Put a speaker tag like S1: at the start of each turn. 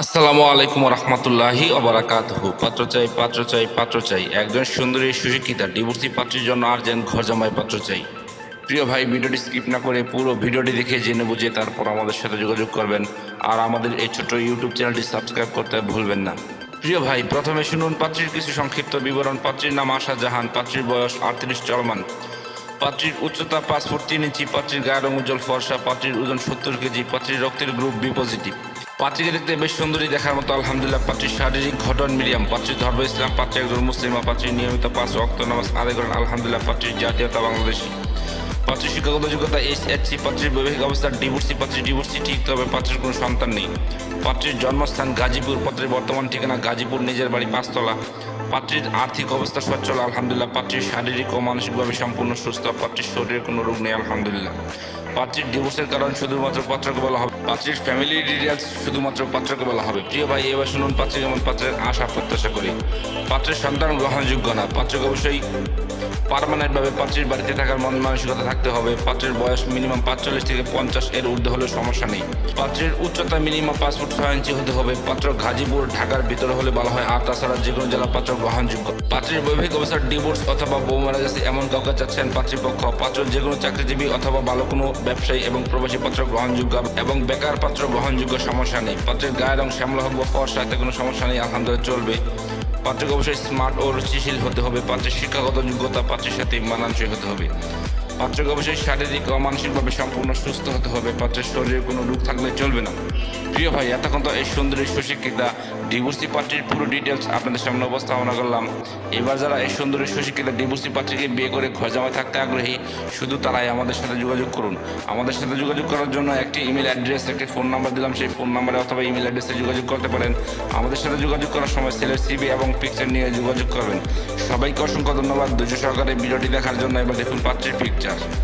S1: আসসালামু আলাইকুম রহমতুল্লাহি অবরাকাতহু পাত্র চাই পাত্র চাই পাত্র চাই। একজন সুন্দরী, সুশিক্ষিতা, ডিভোর্সি পাত্রীর জন্য আর্জেন্ট ঘর জামাই পাত্র চাই। প্রিয় ভাই, ভিডিওটি স্কিপ না করে পুরো ভিডিওটি দেখে জেনে বুঝে তারপর আমাদের সাথে যোগাযোগ করবেন। আর আমাদের এই ছোট্ট ইউটিউব চ্যানেলটি সাবস্ক্রাইব করতে ভুলবেন না। প্রিয় ভাই, প্রথমে শুনুন পাত্রীর কিছু সংক্ষিপ্ত বিবরণ। পাত্রীর নাম আশা জাহান, পাত্রীর বয়স আটত্রিশ, চলমান। পাত্রীর উচ্চতা পাঁচ ফুট তিন ইঞ্চি, পাত্রীর গায়ের উজ্জ্বল ফর্সা, পাত্রীর ওজন সত্তর কেজি, পাত্রীর রক্তের গ্রুপ বি পজিটিভ। পাত্রীকে দেখতে বেশ সুন্দরী দেখার মতো, আলহামদুলিল্লাহ, পাত্রীর শারীরিক ঘটন মিডিয়াম। পাত্রীর ধর্ম ইসলাম, পাত্রী একজন মুসলিমা পাত্রীর নিয়মিত পাঁচ রক্ত নামাজ আদায় করেন, আলহামদুলিল্লাহ, পাত্রীর জাতীয়তা বাংলাদেশি। পাত্রীর শিক্ষাগত যোগ্যতা এইচ এসসি পাত্রীর বৈবাহিক অবস্থা ডিভোর্সি, পাত্রীর ডিভোর্সি ঠিক, তবে পাত্রীর কোনো সন্তান নেই। পাত্রীর জন্মস্থান গাজীপুর, পাত্রীর বর্তমান ঠিকানা গাজীপুর, নিজের বাড়ি পাঁচতলা। পাত্রীর আর্থিক অবস্থা সচ্ছল, আলহামদুলিল্লাহ, পাত্রীর শারীরিক ও মানসিকভাবে সম্পূর্ণ সুস্থ, পাত্রীর শরীরে কোনো রোগ নেই, আলহামদুলিল্লাহ। পাত্রীর ডিভোর্সের কারণ শুধুমাত্র পাত্রকে বলা হবে পাত্রীর ফ্যামিলি ডিটেলস শুধুমাত্র পাত্রকে বলা হবে। প্রিয় ভাই, এবার শুনুন পাত্রী কেমন পাত্রের আশা, প্রত্যাশা করি। পাত্রের সন্তান গ্রহণযোগ্য না। পাত্রকে অবশ্যই পারমানেন্টভাবে পাত্রীর বাড়িতে থাকার মন মানসিকতা থাকতে হবে। পাত্রের বয়স মিনিমাম পাঁচচল্লিশ থেকে পঞ্চাশ, এর ঊর্ধ্বে হলে সমস্যা নেই। পাত্রের উচ্চতা মিনিমাম পাঁচ ফুট ছয় ইঞ্চি হতে হবে। পাত্র গাজীপুর, ঢাকার ভিতরে হলে বলা হয়। আর তাছাড়া যে কোনো জেলা পাত্র গ্রহণযোগ্য। পাত্রের বৈবাহিক অবস্থার ডিভোর্স অথবা বউ মারা গেছে এমন কাউকে চাচ্ছেন পাত্রীপক্ষ। পাত্র যে কোনো চাকরিজীবী অথবা ভালো কোনো ব্যবসায়ী এবং প্রবাসী পাত্র গ্রহণযোগ্য এবং বেকার পাত্র বহনযোগ্য সমস্যা নেই। পাত্রের গায়ের রং শ্যামলা হোক বা ফর্সা এতে কোনো সমস্যা নেই, আলহামদুলিল্লাহ চলবে। পাত্রকে অবশ্যই স্মার্ট ও রুচিশীল হতে হবে। পাত্রের শিক্ষাগত যোগ্যতা পাত্রের সাথে মানানসই হতে হবে। পাত্রকে অবশ্যই শারীরিক ও মানসিকভাবে সম্পূর্ণ সুস্থ হতে হবে, পাত্রের শরীরে কোনো রোগ থাকলে চলবে না। প্রিয় ভাই, এতক্ষণ তো এই সুন্দরী সুশিক্ষিতা ডিভোর্সি পাত্রীর পুরো ডিটেলস আপনাদের সামনে উপস্থাপনা করলাম। এবার যারা এই সুন্দরী সুশিক্ষিতা ডিভোর্সি পাত্রীকে বিয়ে করে ঘর থাকতে আগ্রহী, শুধু তারাই আমাদের সাথে যোগাযোগ করুন। আমাদের সাথে যোগাযোগ করার জন্য একটি ইমেল অ্যাড্রেস একটি ফোন নাম্বার দিলাম। সেই ফোন নাম্বারে অথবা ইমেল অ্যাড্রেসে যোগাযোগ করতে পারেন। আমাদের সাথে যোগাযোগ করার সময় সেলের সিবি এবং পিকচার নিয়ে যোগাযোগ করবেন। সবাইকে অসংখ্য ধন্যবাদ। ধৈর্য সহকারে ভিডিওটি দেখার জন্য এবার দেখুন পাত্রীর পিকচার escuchar.